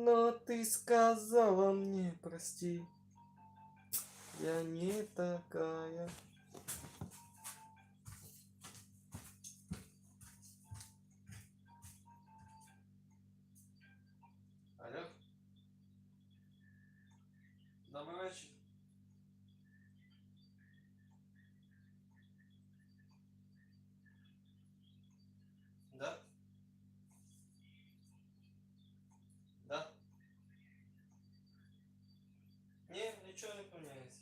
Но ты сказала мне, прости, я не такая. Поменяется.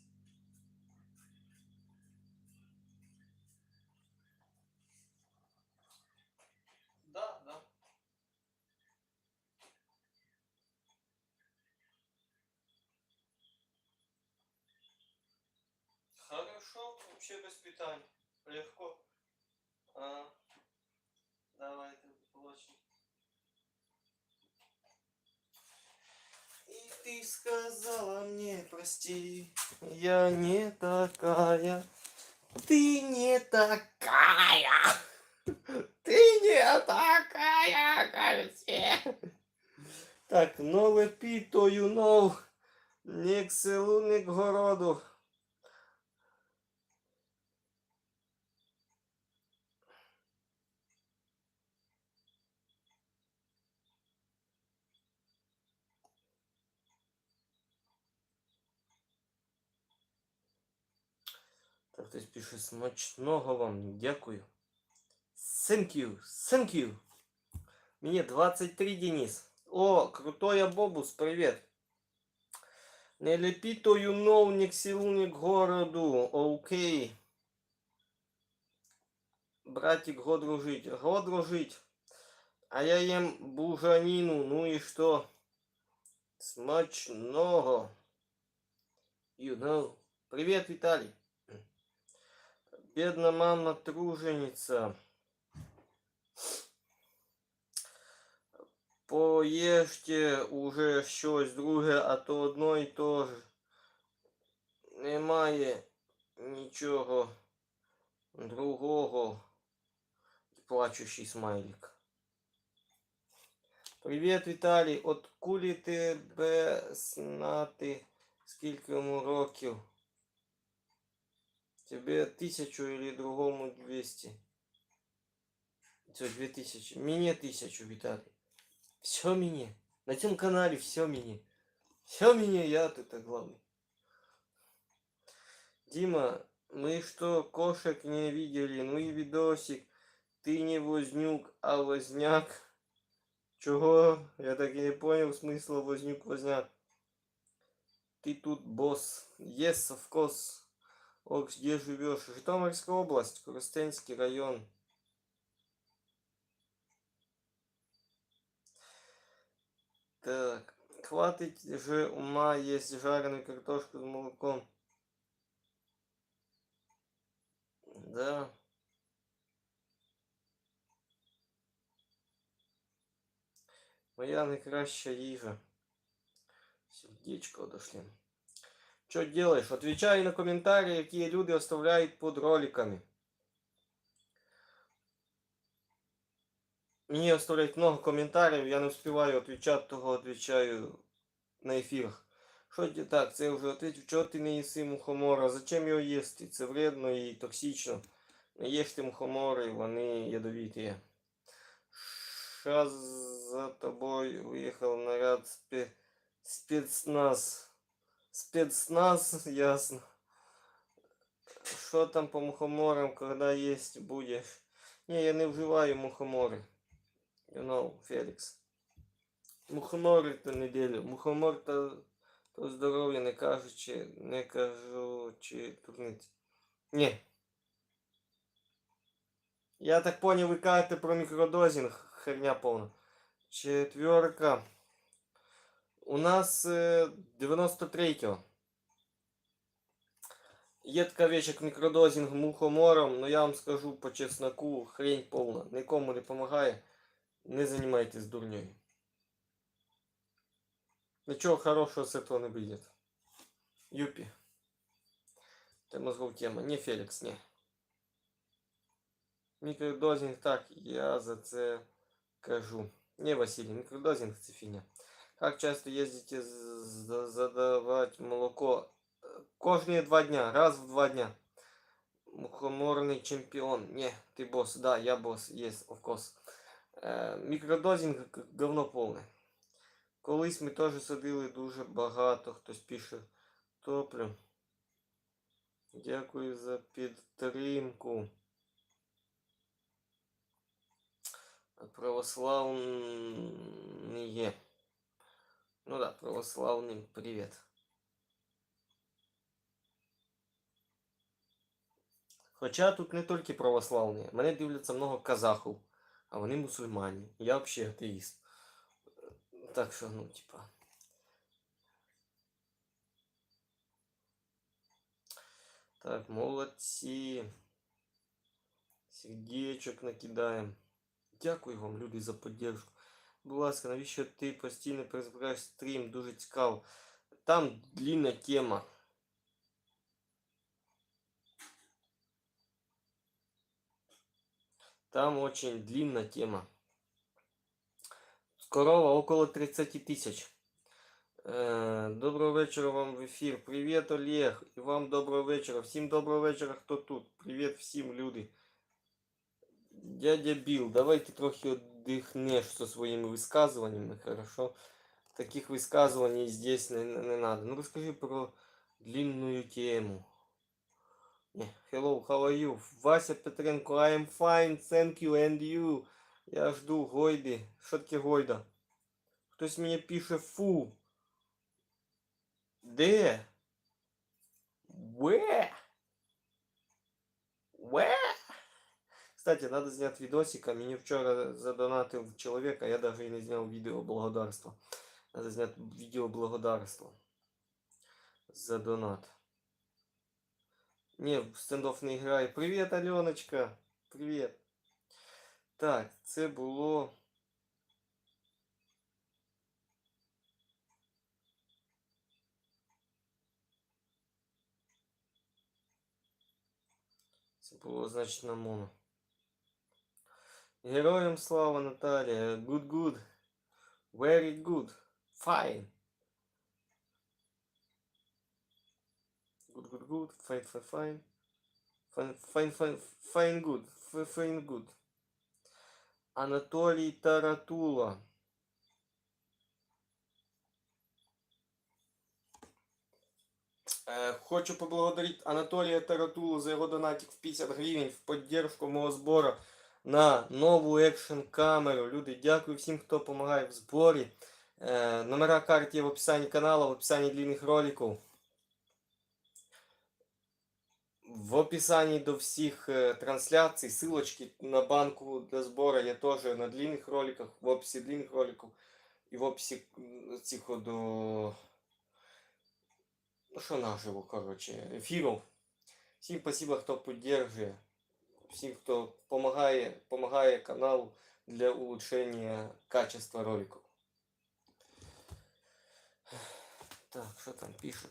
Да, да. Хорошо, вообще без питания. Легко. А, давайте ты сказала мне, прости, я не такая. Ты не такая. Ты не такая, как все. Так, нове піто, you know. Ні к селу, ні к городу. Хтось пише смачного вам, дякую. Thank you, thank you. Мне 23, Денис. О, крутой Бобус, привет. Не лепи то юнов ни к селу, ни к городу. Окей. Братик, го дружить. Го дружить. А я ем бужанину. Ну и что? Смачного. You know. Привет, Виталий. Бедна мама тружениця. Поїжте уже щось друге, а то одно і то ж. Немає нічого другого. Плачущий смайлик. Привіт, Віталій. От кулі тебе знати, скільки йому років? Тебе тысячу или другому 200. Все, 2000. Мне тысячу, Виталий. Все мне. На этом канале все мне. Все мне, я тут главный. Дима, мы что, кошек не видели? Ну и видосик. Ты не вознюк, а возняк. Чего? Я так и не понял смысла вознюк-возняк. Ты тут босс. Yes, of course. Ох, где живешь? Житомирская область, Коростенский район. Так, хватит же ума есть жареную картошку с молоком. Да. Моя найкраща їжа. Сердечко одошли. Что делаешь? Отвечай на комментарии, какие люди оставляют под роликами. Мне оставляют много комментариев, я не успеваю отвечать, того отвечаю на ефірах. Що так, це вже ответив, чого ти не їси мухомора, зачем його їсти? Це вредно і токсично. Не їжте мухомори, вони ядовиті. Щас за тобою виїхав наряд спецназ. Спецназ, ясно. Що там по мухоморам, когда есть будешь? Не, я не вживаю мухомори. You know, Фелікс. Мухомори то неделю. Мухомор то, то здоров'я не кажучи, не кажучи турниці. Ні. Я так понял, ви кажете про мікродозінг. Херня повна. Четверка. У нас е, 93-го. Є така вещь, як мікродозінг мухомором, но я вам скажу по чесноку, хрень повна. Нікому не допомагає. Не займайтесь дурньою. Нічого хорошого з этого не буде. Юпі. Це мозгов тема. Не Фелікс, не. Мікродозінг так, я за це кажу. Не, Василій, мікродозінг це фігня. Как часто ездите задавать молоко? Э, два дня, раз в два дня. Мухоморний чемпіон. Ні, ти бос. Да, я бос. Yes, of course. Е, мікродозінг говно повне. Колись ми теж садили дуже багато. Хтось пише топлю. Дякую за підтримку. Православний є. Ну да, православний привіт. Хоча тут не тільки православні. Мене дивляться много казахів, а вони мусульмані. Я взагалі атеїст. Так що, ну, типа. Так, молодці. Сердечок накидаємо. Дякую вам, люди, за поддержку. Будь ласка, навіщо ти постійно перезбираєш стрім? Дуже цікаво. Там длинна тема. Там очень длинная тема. Корова около 30 тысяч. Е, Доброго вечора вам в ефір. Привіт, Олег. І вам доброго вечора. Всім доброго вечора, хто тут. Привіт всім, люди. Дядя Біл, давай ти трохи отдихнеш зі своїми висказуваннями, хорошо? Таких висказувань здесь не, не, надо. Ну розкажи про длинную тему. Hello, how are you? Вася Петренко, I am fine, thank you, and you. Я жду Гойди. Що таке Гойда? Хтось мені пише фу. Де? Where? Where? Кстати, надо снять видосик, а мне вчера задонатил человек, а я даже и не снял видео благодарства. Надо снять видео благодарства. За донат. Не, в стендов не граю. Привіт, Альоночка! Привіт. Так, це було. Це було, значить, на моно. Героям слава, Наталія. Good, good. Very good. Fine. Good, good, good. Fine, fine, fine. Fine, fine, fine, fine, good. F- Fine, good. Анатолій Таратула. Э, Хочу поблагодарить Анатолия Таратулу за его донатик в 50 гривень в поддержку мого збору на нову екшн камеру. Люди, дякую всім, хто допомагає в зборі. Е, номера карт є в описанні каналу, в описанні длинних роликів. В описании до всех э, трансляций ссылочки на банку для сбора я тоже на длинных роликах, в описи длинных роликов и в описи м, цих от до... Ну що наживо, короче, ефірів. Всім спасибо, хто підтримує. Всім, хто помогає, помогає каналу для улучшения качества роликов. Так, що там пишуть?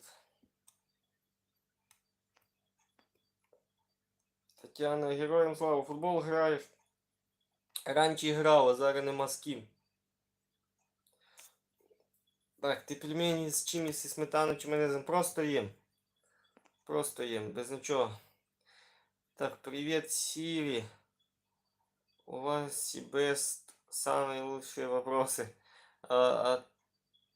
Тетяна, героям слава, футбол граєш. Раніше грав, а зараз нема з ким. Так, ти пельмені з чимось і сметаною чи майонезом просто їм. Просто їм, без нічого. Так, привіт, Сири. У вас best самые лучшие вопросы. А, а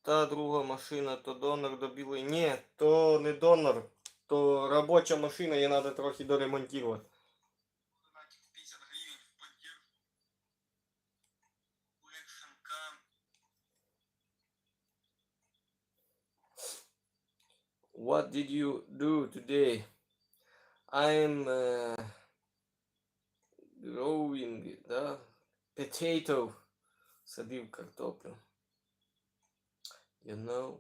та друга машина, то донор до білої. Ні, то не донор, то робоча машина, її треба трохи доремонтувати. What did you do today? I'm uh, growing, да? Potato. Садив картоплю. You know.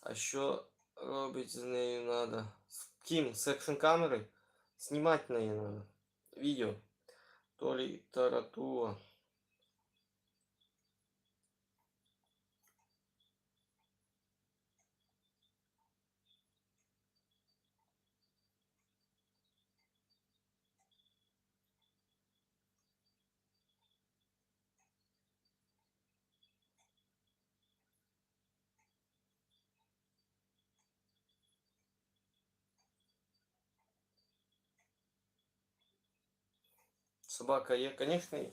А що робить з нею надо? З ким? З екшн камери? Знімати неї надо. Відео. То література. Собака є, звісно. є.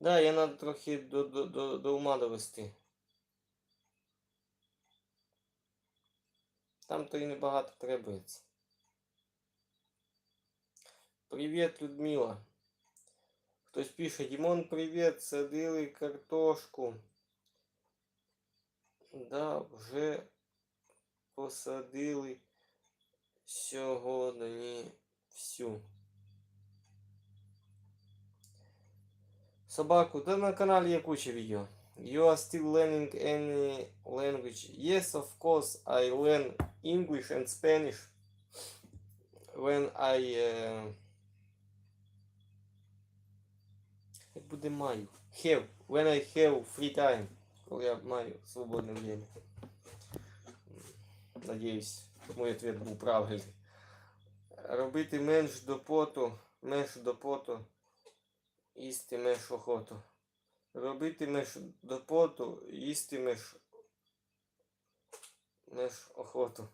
Да, я надо трохи до, до, до, до ума довести. Там то і небагато требується. Привіт, Людмила. Хтось пише, Дімон, привіт, садили картошку. Да, вже посадили сьогодні всю. Собаку, да на каналі є куча відео. You are still learning any language? Yes, of course, I learn English and Spanish when I... Uh... Як буде маю? Have. When I have free time. Коли я маю свободне время. Надіюсь, мій ответ був правильний. Робити менш до поту, менш до поту, їсти менш охоту. Робити менш до поту, їсти менш, менш охоту.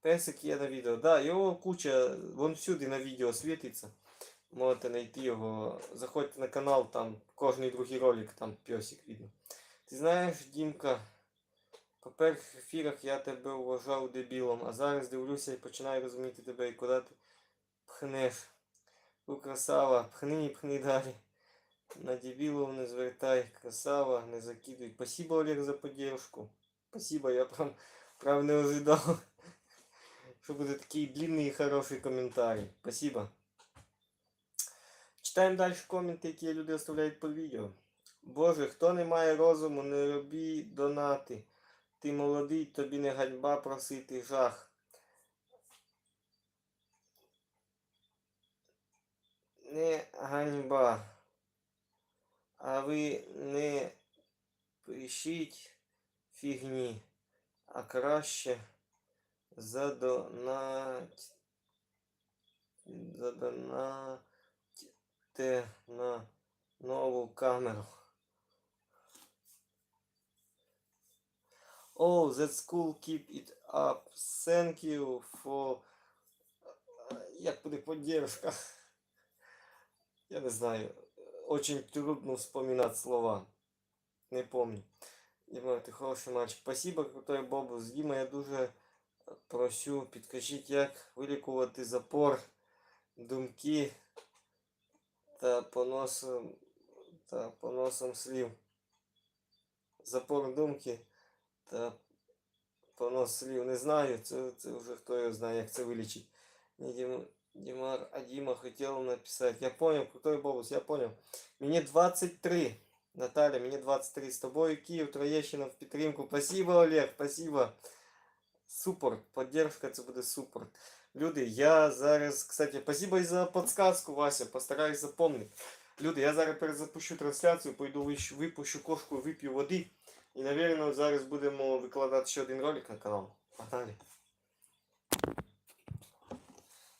Песик є на відео. Да, його куча, вон всюди на відео світиться. Можете знайти його. Заходьте на канал, там кожний другий ролик, там песик видно. Ти знаєш, Дімка, по перших ефірах я тебе вважав дебілом, а зараз дивлюся і починаю розуміти тебе і куди ти пхнеш. У красава, пхни і пхни далі. На дебілов не звертай, красава, не закидуй. Спасибо, Олег, за поддержку. Спасибо, я прям, прям не ожидал, что будет такие длинные и хорошие комментарии. Спасибо. Читаємо далі коменти, які люди оставляють під відео. Боже, хто не має розуму, не роби донати. Ти молодий, тобі не ганьба просити жах. Не ганьба. А ви не пишіть фігні, а краще задонать. Задонать те на нову камеру. Oh, that's cool, keep it up. Thank you for... Як буде поддержка? Я не знаю. Очень трудно вспоминать слова. Не помню. Діма, ти хороший мальчик. Спасибо, крутой Бобус. Діма, я дуже просю, підкажіть, як вилікувати запор, думки та поносом та поносом слів. Запор думки та понос слів. Не знаю, це, це вже хто його знає, як це вилічить. Дім, Дімар, а Діма хотів написати. Я понял, крутой бобус, я понял. Мені 23. Наталя, мені 23. З тобою Київ, Троєщина в підтримку. Спасибо, Олег, спасибо. Супер. Поддержка це буде супер. Люди, я зараз, кстати, спасибо за подсказку, Вася, постараюсь запомнить. Люди, я зараз перезапущу трансляцію, пойду випущу кошку, вип'ю води. І, напевно, зараз будемо викладати ще один ролик на канал. Погнали.